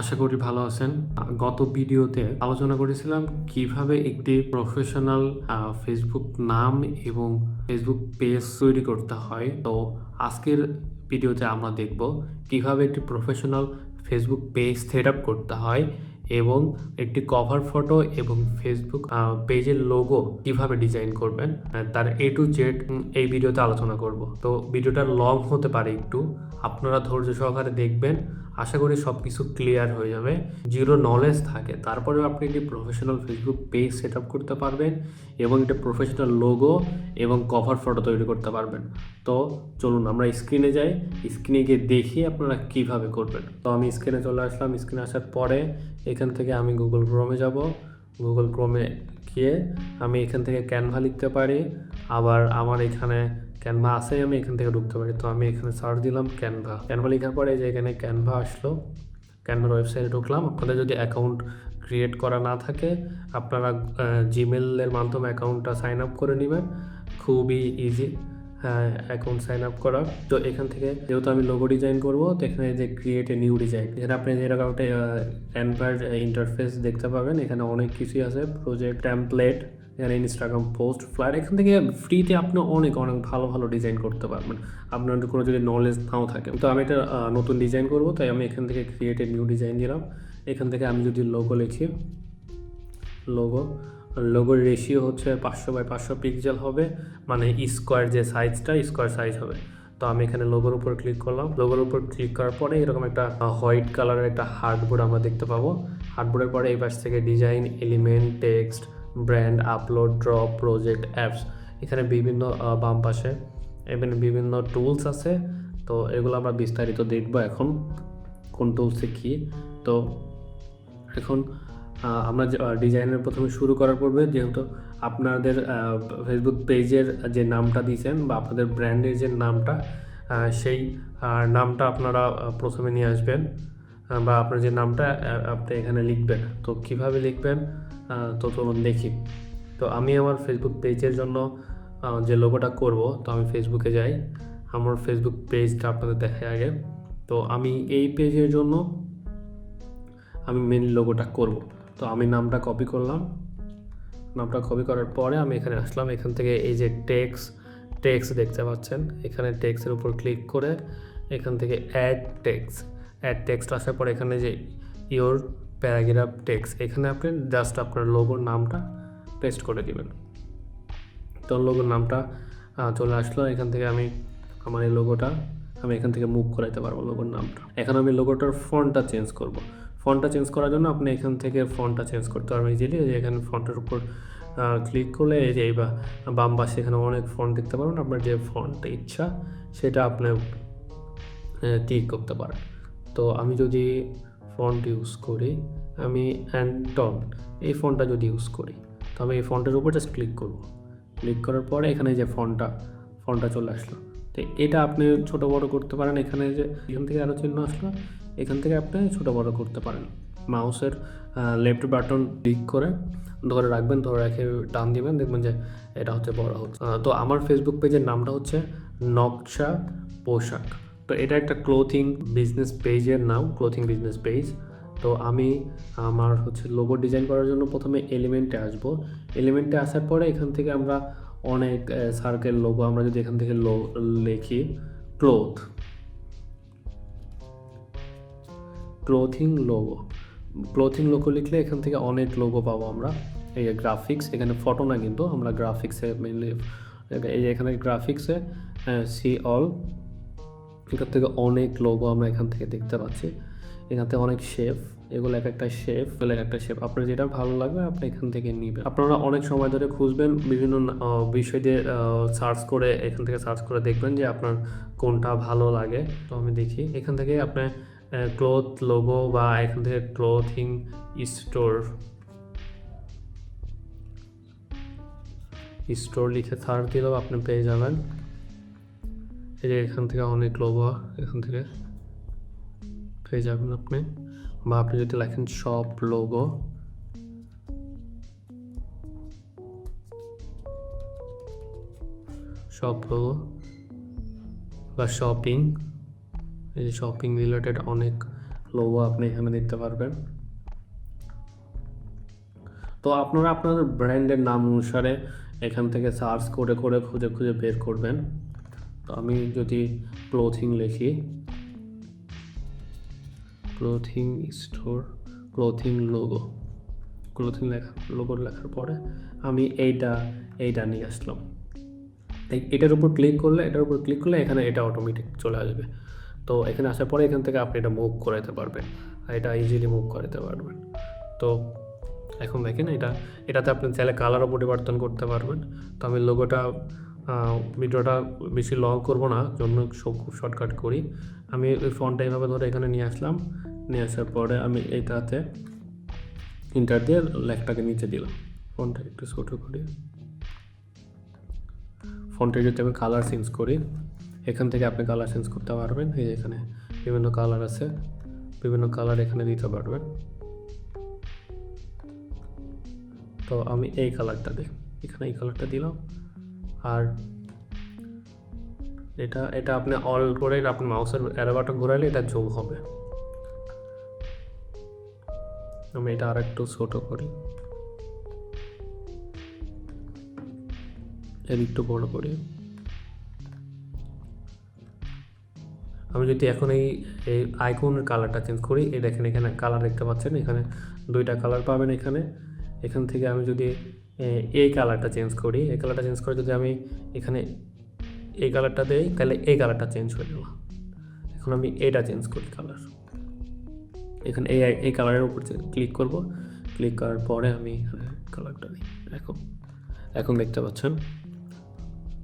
আশা করি ভালো আছেন। গত ভিডিওতে আলোচনা করেছিলাম কীভাবে একটি প্রফেশনাল ফেসবুক নাম এবং ফেসবুক পেজ তৈরি করতে হয়। তো আজকের ভিডিওতে আমরা দেখব কীভাবে একটি professional Facebook page set up করতে হয় এবং একটি কভার ফটো এবং ফেসবুক পেজের লোগো কীভাবে ডিজাইন করবেন তার এ টু জেড এই ভিডিওতে আলোচনা করব। তো ভিডিওটা লং হতে পারে একটু। আপনারা ধৈর্য সহকারে দেখবেন। আশা করি সব কিছু ক্লিয়ার হয়ে যাবে। জিরো নলেজ থাকে, তারপরেও আপনি একটি professional Facebook page set up করতে পারবেন এবং একটা প্রফেশনাল লোগো এবং কভার ফটো তৈরি করতে পারবেন। তো চলুন, আমরা স্ক্রিনে যাই। স্ক্রিনে গিয়ে দেখি আপনারা কীভাবে করবেন। তো আমি স্ক্রিনে চলে আসলাম। স্ক্রিনে আসার পরে এখান থেকে আমি গুগল ক্রোমে যাব। গুগল ক্রোমে গিয়ে আমি এখান থেকে ক্যানভা লিখতে পারি। আবার আমার এখানে ক্যানভা আছে, আমি এখান থেকে ঢুকতে পারি। তো আমি এখানে সার্চ দিলাম ক্যানভা ক্যানভা লেখার পরে যে এখানে ক্যানভা আসলো ক্যানভার ওয়েবসাইটে ঢুকলাম। আপনাদের যদি অ্যাকাউন্ট ক্রিয়েট করা না থাকে, আপনারা জিমেলের মাধ্যমে অ্যাকাউন্টটা সাইন আপ করে নেবেন। খুবই ইজি হ্যাঁ অ্যাকাউন্ট সাইন আপ করা তো এখান থেকে যেহেতু আমি লোগো ডিজাইন করব, তো এখানে যে ক্রিয়েট এ নিউ ডিজাইন এখানে আপনি যেরকম একটা অ্যানভার ইন্টারফেস দেখতে পাবেন। এখানে অনেক কিছুই আছে প্রজেক্ট টেমপ্লেট এখানে ইনস্টাগ্রাম পোস্ট ফ্লায়ার এখান থেকে ফ্রিতে আপনি অনেক অনেক ভালো ভালো ডিজাইন করতে পারবেন। আপনার কোনো যদি নলেজ নাও থাকে। তো আমি আহ, নতুন ডিজাইন করব তাই আমি এখান থেকে ক্রিয়েট এ নিউ ডিজাইন দিলাম। এখান থেকে আমি যদি লোগো লিখি লোগো লোগোর রেশিও হচ্ছে পাঁচশো বাই পাঁচশো পিক্সেল হবে মানে স্কোয়ার যে সাইজটা স্কোয়ার সাইজ হবে। তো আমি এখানে লোগোর উপর ক্লিক করলাম। লোগোর উপর ক্লিক করার পরে এরকম একটা হোয়াইট কালারের একটা হার্ডবোর্ড আমরা দেখতে পাবো। হার্ডবোর্ডের পরে এই পাশ থেকে design element text brand upload drop project apps এখানে বিভিন্ন বাম পাশে, এখানে বিভিন্ন টুলস আছে। তো এগুলো আমরা বিস্তারিত দেখব এখন, কোন টুলসে কী। তো এখন আমরা ডিজাইনের প্রথমে শুরু করার পূর্বে যেহেতু আপনাদের ফেসবুক পেজের যে নামটা দিয়েছেন বা আপনাদের ব্র্যান্ডের যে নামটা সেই নামটা আপনারা প্রথমে নিয়ে আসবেন বা আপনার যে নামটা আপনি এখানে লিখবেন। তো কীভাবে লিখবেন? আহ, তো চলুন দেখি। তো আমি আমার ফেসবুক পেজের জন্য যে লোগোটা করব তো আমি ফেসবুকে যাই। আমার ফেসবুক পেজটা আপনাদের দেখাই আগে। তো আমি এই পেজের জন্য আমি মেন লোগোটা করব। তো আমি নামটা কপি করলাম। নামটা কপি করার পরে আমি এখানে আসলাম। এখান থেকে এই যে টেক্স টেক্স দেখতে পাচ্ছেন। এখানে টেক্সের উপর ক্লিক করে এখান থেকে অ্যাড টেক্স অ্যাড টেক্সট আসার পরে এখানে যে ইওর প্যারাগ্রাফ টেক্স এখানে আপনি জাস্ট আপনার লোগোর নামটা পেস্ট করে দিবেন। তো লোগোর নামটা চলে আসলো, এখান থেকে আমি আমার এই লোগোটা আমি এখান থেকে মুভ করাইতে পারব লোগোর নামটা। এখন আমি লোগোটার ফন্টটা চেঞ্জ করব। ফন্টটা চেঞ্জ করার জন্য আপনি এখান থেকে ফন্টটা চেঞ্জ করতে পারবেন ইজিলি এখানে ফন্টের উপর ক্লিক করলে এই যে বা, বাম পাশে এখানে অনেক ফন্ট দেখতে পারবেন। আপনার যে ফন্টটা ইচ্ছা, সেটা আপনি ক্লিক করতে পারেন। তো আমি যদি ফন্ট ইউজ করি, আমি অ্যান্টন এই ফন্টটা যদি ইউজ করি, তো আমি এই ফন্টের উপর জাস্ট ক্লিক করব। ক্লিক করার পরে এখানে যে ফন্টটা ফন্টটা চলে আসলো। তো এটা আপনি ছোট বড় করতে পারেন, এখানে যে এখান থেকে আরও চিহ্ন আসলো, এখান থেকে আপনি ছোট বড় করতে পারেন। মাউসের লেফট বাটন ক্লিক করে ধরে রাখবেন, ধরে রেখে টান দিবেন, দেখবেন যে এটা হচ্ছে বড় হচ্ছে। তো আমার ফেসবুক পেজের নামটা হচ্ছে নকশা পোশাক। তো এটা একটা ক্লোথিং বিজনেস পেজের নাম ক্লোথিং বিজনেস পেজ তো আমি আমার হচ্ছে লোগো ডিজাইন করার জন্য প্রথমে এলিমেন্টে আসব। এলিমেন্টে আসার পরে এখান থেকে আমরা অনেক সার্কেল লোগো আমরা যদি এখান থেকে লো, লিখি cloth clothing logo clothing logo লিখলে এখান থেকে অনেক লোগো পাবো আমরা। এই গ্রাফিক্স এখানে ফটো না কিন্তু, আমরা গ্রাফিক্সে মেনলি এই এখানে গ্রাফিক্সে সি অল এখান থেকে অনেক লোগো আমরা এখান থেকে দেখতে পাচ্ছি। এখান অনেক শেফ এগুলো এক একটা শেফ এগুলো এক একটা শেফ আপনার যেটা ভালো লাগবে, আপনি এখান থেকে নেবেন। আপনারা অনেক সময় ধরে খুঁজবেন, বিভিন্ন বিষয় দিয়ে সার্চ করে, এখান থেকে সার্চ করে দেখবেন যে আপনার কোনটা ভালো লাগে। তো আমি দেখি, এখান থেকে আপনার ক্লোথ লোগো বা এখান থেকে ক্লোথিং স্টোর স্টোর লিখে সার্চ দিলেও আপনি পেয়ে যাবেন। এই যে এখান থেকে অনেক লোগো এখান থেকে পেয়ে যাবেন আপনি। বা আপনি যদি লেখেন শপ লোগো শপ লোগো বা শপিং এই যে শপিং রিলেটেড অনেক লোগো আপনি এখানে দিতে পারবেন। তো আপনারা আপনাদের ব্র্যান্ডের নাম অনুসারে এখান থেকে সার্চ করে করে খুঁজে খুঁজে বের করবেন। তো আমি যদি ক্লোথিং লিখি clothing store clothing logo clothing লেখা লোগো লেখার পরে আমি এইটা এইটা নিয়ে আসলাম। এই- এটার উপর ক্লিক করলে, এটার উপর ক্লিক করলে এখানে এটা অটোমেটিক চলে আসবে। তো এখানে আসার পরে এখান থেকে আপনি এটা মুভ করাতে পারবেন এটা ইজিলি মুভ করাতে পারবেন। তো এখন দেখেন এটা, এটাতে আপনি চাইলে কালারও পরিবর্তন করতে পারবেন। তো আমি লোগোটা ভিডিওটা বেশি লং করব না, জন্য খুব শর্টকাট করি। আমি ওই ফোনটা এইভাবে ধরে এখানে নিয়ে আসলাম, নিয়ে আসার পরে আমি এইটাতে ইন্টার দিয়ে লেখটাকে নিচে দিলাম। ফোনটা একটু ছোটো করি। ফোনটা যদি আমি কালার চেঞ্জ করি, এখান থেকে আপনি কালার চেঞ্জ করতে পারবেন। এই যে এখানে বিভিন্ন কালার আছে, বিভিন্ন কালার এখানে দিতে পারবেন। তো আমি এই কালারটা দিই। এখানে এই কালারটা দিলাম। আর এটা এটা আপনি অল করে আপনি মাউসের অ্যারো বাটন ঘোরালে এটা যোগ হবে। আমি এটা আর একটু ছোটো করি। এর একটু বড় করি। আমি যদি এখন এই এই আইকনের কালারটা চেঞ্জ করি, এই দেখেন এখানে কালার দেখতে পাচ্ছেন, এখানে দুইটা কালার পাবেন এখানে। এখান থেকে আমি যদি এই কালারটা চেঞ্জ করি। এই কালারটা চেঞ্জ করে যদি আমি এখানে এই কালারটা দেই, তাহলে এই কালারটা চেঞ্জ হয়ে গেল। এখন আমি এটা চেঞ্জ করি কালার এখানে এই এই কালারের উপর ক্লিক করব ক্লিক করার পরে আমি এখানে কালারটা দিই। এখন এখন দেখতে পাচ্ছেন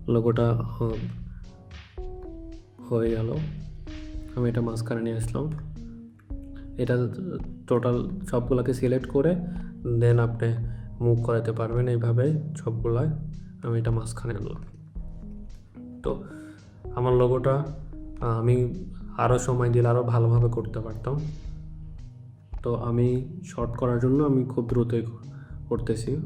লোগোটা হয়ে গেল। আমি এটা মাঝখানে নিয়ে আসলাম। এটা টোটাল সবগুলোকে সিলেক্ট করে দেন আপনি মুভ করাতে পারবেন এইভাবে সবগুলায়। আমি এটা মাঝখানে আনলাম। তো আমার লোগোটা আমি আরও সময় দিলে আরও ভালোভাবে করতে পারতাম। তো আমি শর্ট করার জন্য আমি খুব দ্রুতই করতেছি।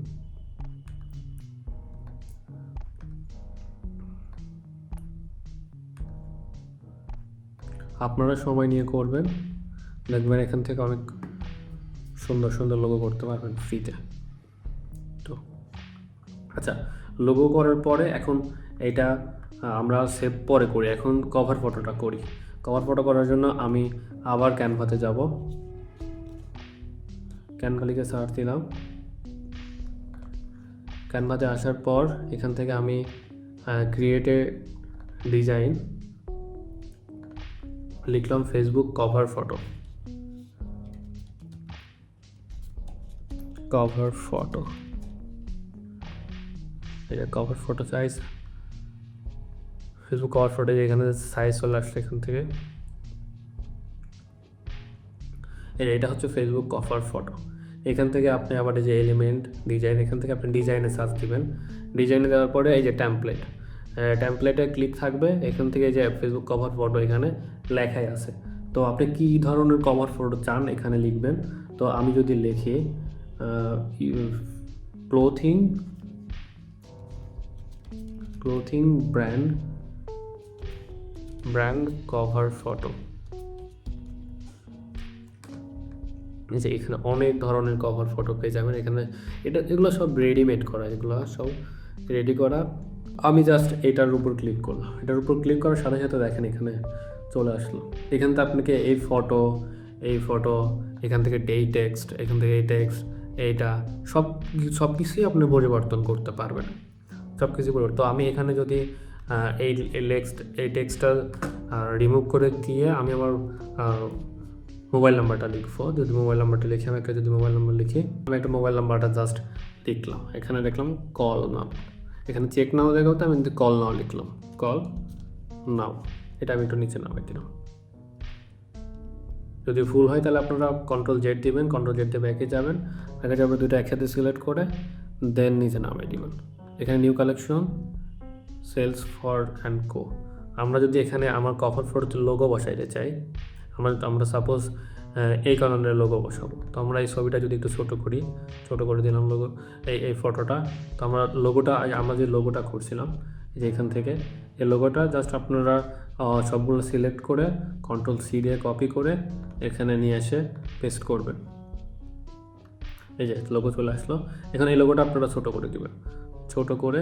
আপনারা সময় নিয়ে করবেন। দেখবেন এখান থেকে অনেক সুন্দর সুন্দর লোগো করতে পারবেন ফ্রিতে আচ্ছা লোগো করার পরে এখন এটা আমরা সেভ পরে করি। এখন কভার ফটোটা করি। কভার ফটো করার জন্য আমি আবার ক্যানভাতে যাব। ক্যানভা লিখে সার্চ দিলাম। ক্যানভাতে আসার পর এখান থেকে আমি ক্রিয়েটে ডিজাইন লিখলাম Facebook cover photo cover photo এটা cover photo size Facebook cover photo এখানে সাইজ চলে আসছে এখান থেকে। এটা হচ্ছে ফেসবুক কভার ফটো এখান থেকে আপনি আবার এই যে এলিমেন্ট ডিজাইন এখান থেকে আপনি ডিজাইনে সার্চ দিবেন। ডিজাইনে দেওয়ার পরে এই যে ট্যাম্পলেট ট্যাম্পলেটে ক্লিক থাকবে, এখান থেকে যে ফেসবুক কভার ফটো এখানে লেখাই আছে। তো আপনি কী ধরনের কভার ফটো চান এখানে লিখবেন। তো আমি যদি লিখি clothing clothing brand brand cover photo. যে এখানে অনেক ধরনের কভার ফটো পেয়ে যাবেন। এখানে এটা, এগুলো সব রেডিমেড করা, এগুলো সব রেডি করা। আমি জাস্ট এটার উপর ক্লিক করলাম। এটার উপর ক্লিক করার সাথে সাথে দেখেন এখানে চলে আসলো। এখান থেকে আপনাকে এই ফটো এই ফটো, এখান থেকে এই টেক্সট এখান থেকে এই টেক্সট এইটা, সব সব কিছুই আপনি পরিবর্তন করতে পারবেন। সব কিছু পরিবর্তন তো আমি এখানে যদি এই টেক্সট এই টেক্সটটা রিমুভ করে দিয়ে আমি আমার মোবাইল নাম্বারটা লিখব। যদি মোবাইল নাম্বারটা লিখি, আমি একটা যদি মোবাইল নাম্বার লিখি, আমি একটা মোবাইল নাম্বারটা জাস্ট লিখলাম। এখানে দেখলাম কল নাও এখানে চেক নাও দেখাও তো, আমি কিন্তু কল নাও লিখলাম। কল নাও এটা আমি একটু নিচে নামাই দিলাম। যদি ফুল হয় তাহলে আপনারা কন্ট্রোল জেড দিবেন। কন্ট্রোল জেড দিয়ে ব্যাকে যাবেন। ব্যাকে যাবে দুটো একসাথে সিলেক্ট করে দেন নিচে নামাই দিবেন। এখানে new collection sales for and কো আমরা যদি এখানে আমার কভার ফটোতে লোগো বসাইতে চাই, আমরা আমরা সাপোজ এই কারণের লোগো বসাবো। তো আমরা এই ছবিটা যদি একটু ছোটো করি, ছোটো করে দিলাম লোগো এই এই ফটোটা তো আমরা লোগোটা আমরা যে লোগোটা করছিলাম যে এখান থেকে, এই লোগোটা জাস্ট আপনারা সবগুলো সিলেক্ট করে কন্ট্রোল সি দিয়ে কপি করে এখানে নিয়ে এসে পেস্ট করবেন। এই যে লোগো চলে আসলো। এখানে এই লোগোটা আপনারা ছোটো করে দিবেন। ছোট করে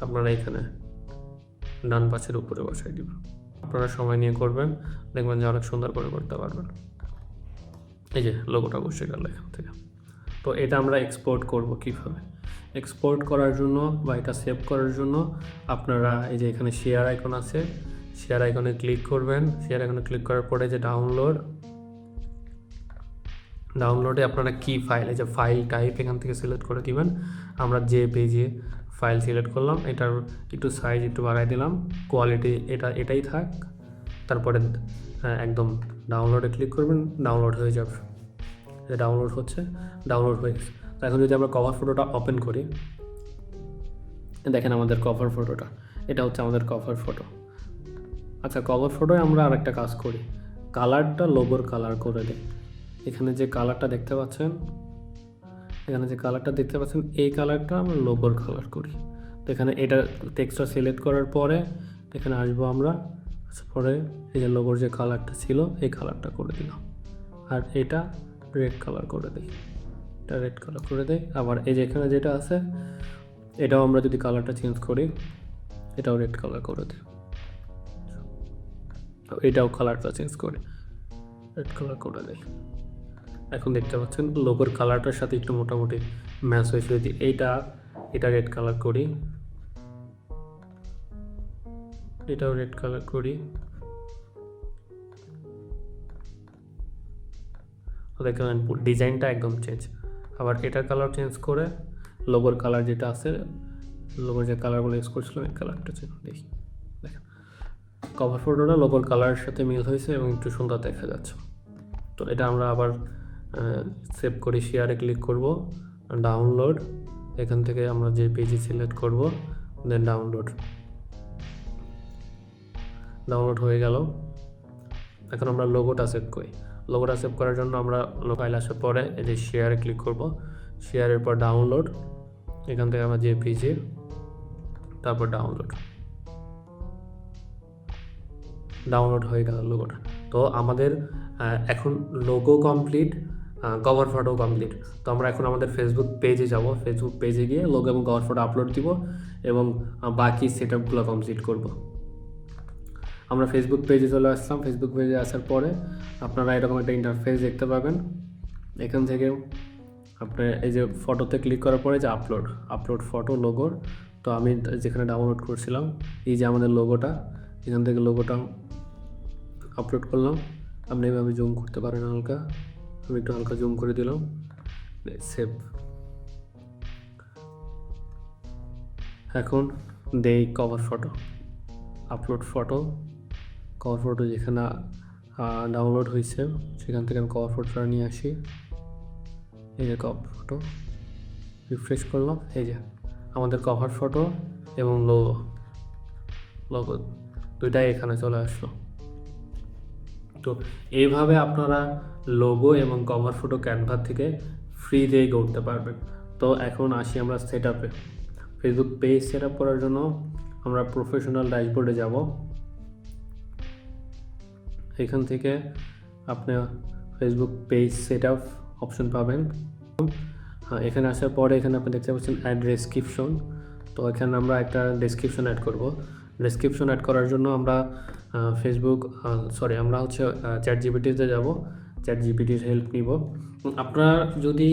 আপনারা এখানে ডান পাশের উপরে বসাই দিবেন আপনারা সময় নিয়ে করবেন, দেখবেন যে অনেক সুন্দর করে করতে পারবেন। এই যে লোগোটা বসে গেল এখান থেকে। তো এটা আমরা এক্সপোর্ট করব কীভাবে? এক্সপোর্ট করার জন্য বা এটা সেভ করার জন্য আপনারা এই যে এখানে শেয়ার আইকন আছে শেয়ার আইকনে ক্লিক করবেন। শেয়ার আইকনে ক্লিক করার পরে যে ডাউনলোড ডাউনলোডে আপনারা কি ফাইল এই যে ফাইল টাইপ এখান থেকে সিলেক্ট করে দিবেন। আমরা যে পেজে ফাইল সিলেক্ট করলাম, এটার একটু সাইজ একটু বাড়াই দিলাম। কোয়ালিটি এটা, এটাই থাক। তারপরে একদম ডাউনলোডে ক্লিক করবেন ডাউনলোড হয়ে যাবে। ডাউনলোড হচ্ছে ডাউনলোড হয়ে গেছে। তো এখন যদি আমরা কভার ফটোটা ওপেন করি, দেখেন আমাদের কভার ফটোটা এটা হচ্ছে আমাদের কভার ফটো আচ্ছা কভার ফটোয় আমরা আরেকটা কাজ করি। কালারটা লোগোর কালার করে দিই। এখানে যে কালারটা দেখতে পাচ্ছেন, এখানে যে কালারটা দেখতে পাচ্ছেন, এই কালারটা আমরা লোগোর কালার করি। তো এখানে এটা টেক্সটটা সিলেক্ট করার পরে, এখানে আসব আমরা। পরে এই যে লোগোর যে কালারটা ছিল, এই কালারটা করে দিলাম। আর এটা রেড কালার করে দিই। এটা রেড কালার করে দেই। আবার এই যে এখানে যেটা আছে, এটাও আমরা যদি কালারটা চেঞ্জ করি, এটাও রেড কালার করে দিই। এটাও কালারটা চেঞ্জ করে। রেড কালার করে দেয় এখন দেখতে পাচ্ছেন লোগোর কালারটার সাথে একটু মোটামুটি ম্যাচ হয়েছে। যদি এইটা, এটা রেড কালার করি, এটাও রেড কালার করি। তো দেখবেন ডিজাইনটা একদম চেঞ্জ আবার এটার কালার চেঞ্জ করে লোগোর কালার যেটা আছে লোগোর যে কালারগুলো ইউজ করছিলাম এই কালারটা চেঞ্জ দেখি। কভার ফটোটা লোগোর কালারের সাথে মিল হয়েছে এবং একটু সুন্দর দেখা যাচ্ছে। তো এটা আমরা আবার সেভ করে শেয়ারে ক্লিক করব ডাউনলোড এখান থেকে আমরা যে পেজে সিলেক্ট করব দেন ডাউনলোড ডাউনলোড হয়ে গেল। এখন আমরা লোগোটা সেভ করি। লোগোটা সেভ করার জন্য আমরা ফাইল আসার পরে এই যে শেয়ারে ক্লিক করব। শেয়ারের পর ডাউনলোড এখান থেকে আমরা যে পেজে তারপর ডাউনলোড ডাউনলোড হয়ে গেল লোগোটা তো আমাদের এখন logo complete cover photo complete তো আমরা এখন আমাদের ফেসবুক পেজে যাব। ফেসবুক পেজে গিয়ে লোগো এবং কভার ফটো আপলোড দিব এবং বাকি সেট আপগুলো কমপ্লিট করব। আমরা ফেসবুক পেজে চলে আসলাম। ফেসবুক পেজে আসার পরে আপনারা এরকম একটা ইন্টারফেস দেখতে পাবেন। এখান থেকে আপনার এই যে ফটোতে ক্লিক করার পরে যে আপলোড আপলোড ফটো লোগোর তো আমি যেখানে ডাউনলোড করছিলাম, এই যে আমাদের লোগোটা এখান থেকে লোগোটা আপলোড করলাম। আপনি এভাবে জুম করতে পারেন হালকা। আমি একটু হালকা জুম করে দিলাম। সেভ এখন দেই cover photo upload photo cover photo যেখানে ডাউনলোড হয়েছে, সেখান থেকে আমি কভার ফটোটা নিয়ে আসি। এই যে কভার ফটো রিফ্রেশ করলাম, এই যে আমাদের কভার ফটো এবং লোগো লোগো দুইটাই এখানে চলে আসলো। তো এইভাবে আপনারা লোগো এবং কভার ফটো ক্যানভা থেকে ফ্রিতেই করতে পারবেন। তো এখন আসি আমরা সেট আপে ফেসবুক পেজ সেট আপ করার জন্য আমরা প্রফেশনাল ড্যাশবোর্ডে যাব। এখান থেকে আপনি Facebook page set up option পাবেন। হ্যাঁ এখানে আসার পরে এখানে আপনি দেখতে পাচ্ছেন অ্যাড ডেসক্রিপশন তো এখানে আমরা একটা ডেসক্রিপশন অ্যাড করব। ডেসক্রিপশন অ্যাড করার জন্য আমরা ফেসবুক সরি আমরা হচ্ছে চ্যাট জিপিটিতে যাব। চ্যাট জিপিটির হেল্প নিব। আপনারা যদি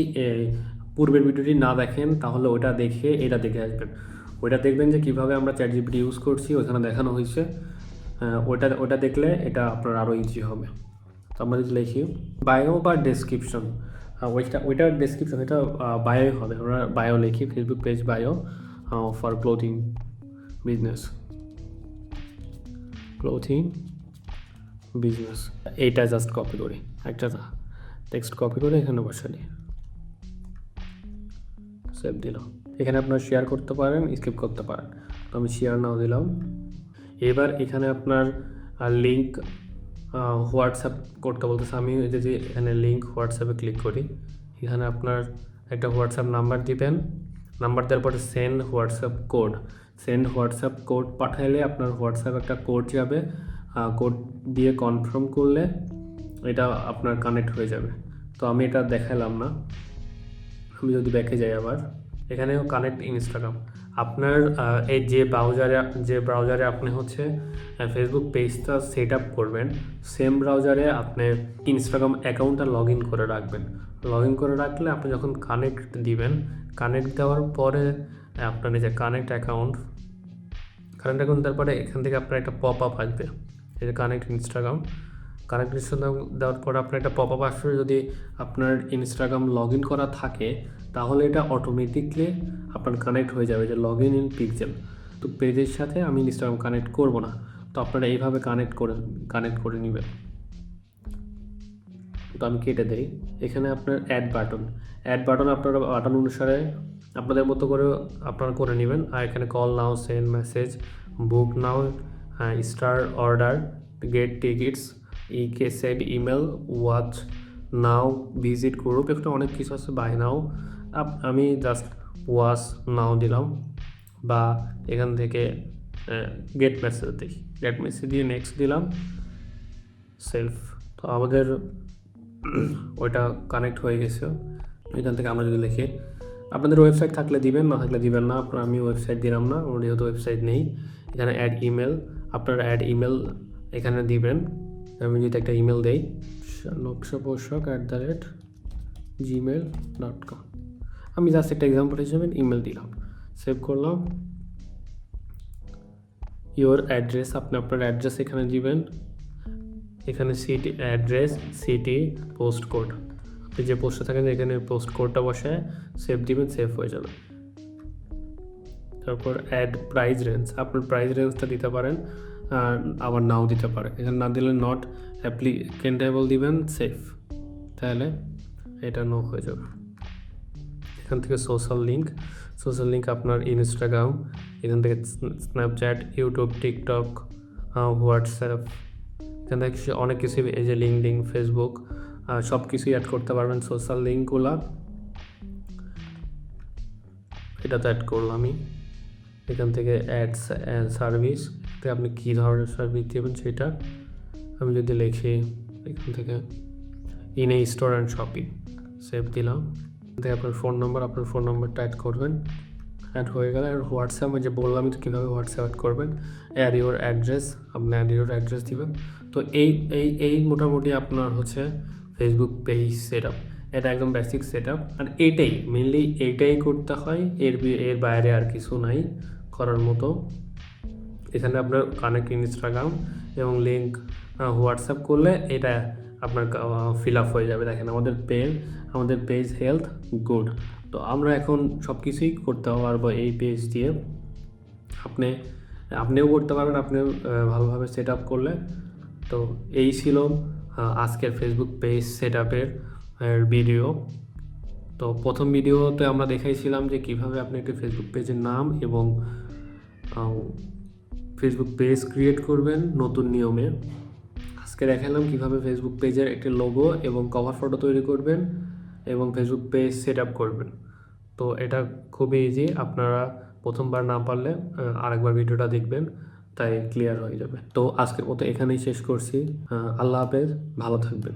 পূর্বের ভিডিওটি না দেখেন, তাহলে ওটা দেখে এটা দেখে আসবেন। ওইটা দেখবেন যে কীভাবে আমরা চ্যাট জিপিটি ইউজ করছি ওখানে দেখানো হয়েছে। ওটা ওটা দেখলে এটা আপনার আরও ইজি হবে। তো আমরা যদি লিখি বায়ো বা ডেসক্রিপশন ওইটা ওইটার ডেসক্রিপশন এটা বায়ো হবে। আমরা বায়ো লিখি Facebook page bio for clothing business clothing business এইটা জাস্ট কপি করি। একটা টেক্সট কপি করে এখানে বসাই সেভ দিলাম। এখানে আপনার শেয়ার করতে পারেন স্কিপ করতে পারেন। তো আমি শেয়ার নাও দিলাম। এবার এখানে আপনার লিঙ্ক হোয়াটসঅ্যাপ করতে বলতেছে। আমি এই যে যে এখানে লিঙ্ক হোয়াটসঅ্যাপে ক্লিক করি। এখানে আপনার একটা হোয়াটসঅ্যাপ নাম্বার দিবেন। নাম্বার দেওয়ার পরে send WhatsApp code send WhatsApp code পাঠাইলে আপনার হোয়াটসঅ্যাপ একটা কোড যাবে। কোড দিয়ে কনফার্ম করলে এটা আপনার কানেক্ট হয়ে যাবে। তো আমি এটা দেখালাম না। আমি যদি ব্যাকে যাই আবার। এখানেও কানেক্ট ইনস্টাগ্রাম আপনার এই যে ব্রাউজারে যে ব্রাউজারে আপনি হচ্ছে ফেসবুক পেজটা সেট আপ করবেন সেম ব্রাউজারে আপনি ইনস্টাগ্রাম অ্যাকাউন্টটা লগ ইন করে রাখবেন। লগ ইন করে রাখলে আপনি যখন কানেক্ট দিবেন কানেক্ট দেওয়ার পরে আপনার যে কানেক্ট অ্যাকাউন্ট কানেক্ট অ্যাকাউন্ট দেওয়ার পরে এখান থেকে আপনার একটা পপ আপ আসবে। এই যে কানেক্ট ইনস্টাগ্রাম কানেক্ট ইনস্টাগ্রাম দেওয়ার পর আপনার একটা পপ আপ আসবে যদি আপনার ইনস্টাগ্রাম লগ ইন করা থাকে, তাহলে এটা অটোমেটিকলি আপনার কানেক্ট হয়ে যাবে যে লগ ইন ইন পিকজেল তো পেজের সাথে আমি ইনস্টাগ্রাম কানেক্ট করব না। তো আপনারা এইভাবে কানেক্ট করে কানেক্ট করে নেবেন। তো আমি কেটে দেই। এখানে আপনার অ্যাড বাটন অ্যাড বাটন আপনার বাটন অনুসারে আপনাদের মতো করে আপনারা করে নেবেন। আর এখানে call now send message book now star order get tickets ই কে send email watch now visit group এখানে অনেক কিছু আছে বাই নাও আমি জাস্ট ওয়াচ নাও দিলাম। বা এখান থেকে গেট মেসেজ দিই গেট মেসেজ দিয়ে নেক্সট দিলাম। সেলফ তো আমাদের ওইটা কানেক্ট হয়ে গেছে। এখান থেকে আমরা যদি লিখি, আপনাদের ওয়েবসাইট থাকলে দিবেন, না থাকলে দিবেন না। আপনার আমি ওয়েবসাইট দিলাম না, আমার যেহেতু ওয়েবসাইট নেই। এখানে অ্যাড ইমেল আপনার অ্যাড ইমেল এখানে দিবেন। আমি যদি একটা ইমেল দেই নকশা পোশাক at the rate Gmail dot com আমি জাস্ট একটা এক্সাম্পল হিসেবে ইমেল দিলাম। সেভ করলাম। ইওর অ্যাড্রেস আপনি আপনার অ্যাড্রেস এখানে দিবেন। এখানে city address city post code যে পোস্টে থাকেন এখানে পোস্ট কোডটা বসায় সেভ দিবেন সেভ হয়ে যাবে। তারপর অ্যাড প্রাইস রেঞ্জ আপনার প্রাইস রেঞ্জটা দিতে পারেন আবার নাও দিতে পারে এখানে না দিলে নট অ্যাপ্লি অ্যাপ্লিকেন্টেবল দিবেন সেফ তাহলে এটা নো হয়ে যাবে। এখান থেকে সোশ্যাল লিঙ্ক সোশ্যাল লিঙ্ক আপনার ইনস্টাগ্রাম এখান থেকে স্ন্যাপচ্যাট ইউটিউব টিকটক হোয়াটসঅ্যাপ এখান থেকে অনেক কিছু এই যে লিঙ্কডিং ফেসবুক সব কিছুই অ্যাড করতে পারবেন সোশ্যাল লিঙ্কগুলা এটা তো অ্যাড করলাম আমি এখান থেকে অ্যাড সার্ভিস আপনি কী ধরনের সার্ভিস দেবেন সেটা আমি যদি লিখি, এখান থেকে in a store and shopping save দিলাম। দেখে আপনার ফোন নম্বর আপনার ফোন নম্বরটা অ্যাড করবেন। অ্যাড হয়ে গেলে আর হোয়াটসঅ্যাপ যে বললাম তো কীভাবে হোয়াটসঅ্যাপ অ্যাড করবেন। অ্যাড ইউর অ্যাড্রেস আপনি অ্যাড ইউর অ্যাড্রেস দিবেন। তো এই এই এই মোটামুটি আপনার হচ্ছে ফেসবুক পেজ সেট আপ এটা একদম বেসিক সেট আপ আর এইটাই মেনলি এইটাই করতে হয় এর এর বাইরে আর কিছু নাই করার মতো। এখানে আপনার কানেক্ট ইনস্টাগ্রাম এবং লিঙ্ক হোয়াটসঅ্যাপ করলে এটা আপনার ফিল আপ হয়ে যাবে। দেখেন আমাদের পেজ আমাদের পেজ হেলথ গুড তো আমরা এখন সব কিছুই করতে পারব এই পেজ দিয়ে। আপনি আপনিও করতে পারবেন আপনিও আহ, ভালোভাবে সেট আপ করলে। তো এই ছিল আজকের ফেসবুক পেজ সেট আপের ভিডিও তো প্রথম ভিডিওতে আমরা দেখাইছিলাম যে কীভাবে আপনি একটি ফেসবুক পেজের নাম এবং ফেসবুক পেজ ক্রিয়েট করবেন নতুন নিয়মে। আজকে দেখালাম কীভাবে ফেসবুক পেজের একটি লোগো এবং কভার ফটো তৈরি করবেন এবং ফেসবুক পেজ সেট আপ করবেন। তো এটা খুবই ইজি আপনারা প্রথমবার না পারলে আরেকবার ভিডিওটা দেখবেন। তাই ক্লিয়ার হয়ে যাবে। তো আজকের মতো এখানেই শেষ করছি। আল্লাহ হাফেজ ভালো থাকবেন।